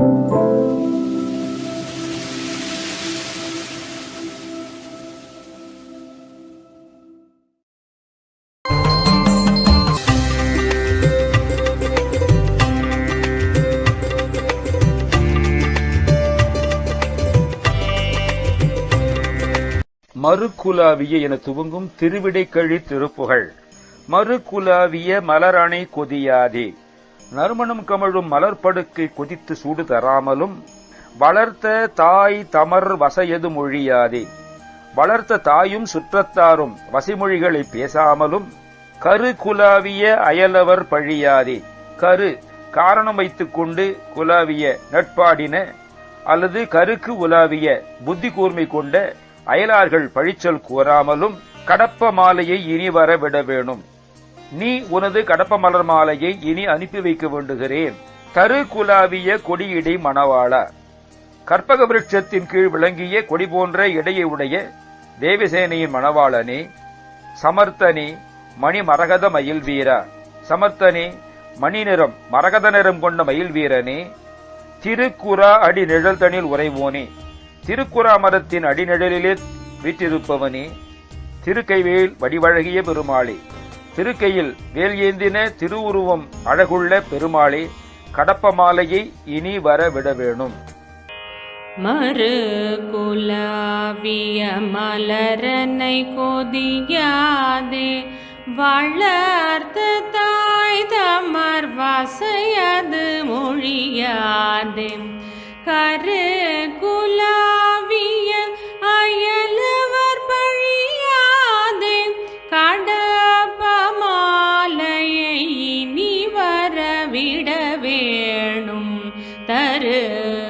மறுகுலாவிய என துவங்கும் திருவிடைக்கழி திருப்புகழ் மறுகுலாவிய மலரணை கொதியாதே. நறுமணம் கமழும் மலர்படுக்கை குதித்து சூடு தராமலும் வளர்த்த தாய் தமர் வசையது மொழியாதே. வளர்த்த தாயும் சுற்றத்தாரும் வசிமொழிகளை பேசாமலும் கரு குலாவிய அயலவர் பழியாதே. கரு காரணம் வைத்துக் கொண்டு குலாவிய நட்பாடின அல்லது கருக்கு உலாவிய புத்தி கூர்மை கொண்ட அயலார்கள் பழிச்சல் கூறாமலும் கடப்ப மாலையை இனி வர விட வேணும். நீ உனது கடப்ப மலர் மாலையை இனி அனுப்பி வைக்க வேண்டுகிறேன். கரு குலாவிய கொடியிடை மணவாளா. கற்பக விருட்சத்தின் கீழ் விளங்கிய கொடி போன்ற இடையை உடைய தேவசேனையின் மணவாளனே சமர்த்தனி மணி மரகத மயில் வீரா சமர்த்தனி மணி நிறம் மரகத நிறம் கொண்ட மயில் வீரனே திருக்குறா அடி நிழல்தனில் உறைவோனே. திருக்குறா மரத்தின் அடிநிழலிலே வீற்றிருப்பவனே திருக்கைவேல் வடிவழகிய பெருமாளே. திருக்கையில் வேல் ஏந்தின திருவுருவம் அழகுள்ள பெருமாளே கடப்ப மாலையை இனி வர விட வேணும். மறு குலாவிய மலரனை கொதியாதே வளர்த்த தாய் தமர் வசையது மொழியாதே. கரு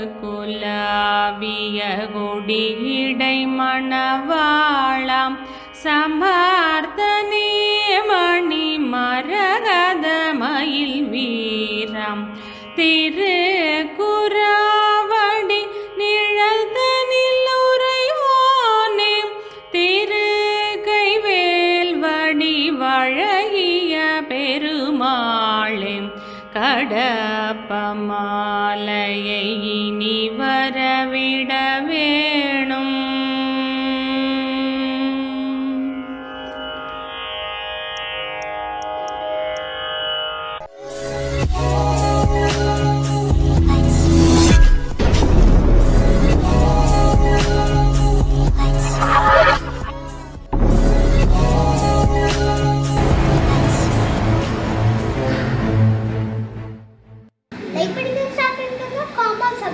குலாவிய கொடியிடை மணவாளாம். சமார்த்தனே மணி மரகத மயில் வீரம். திரு கடப்பமாலையை இனி வரவிட வேணும். Oh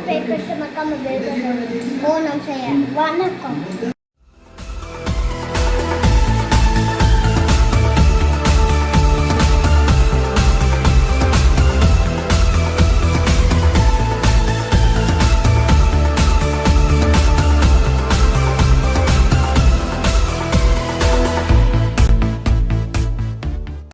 పేరు పెట్టమక్క మా పేరు ఓ నమసయ్య వన్ అక్క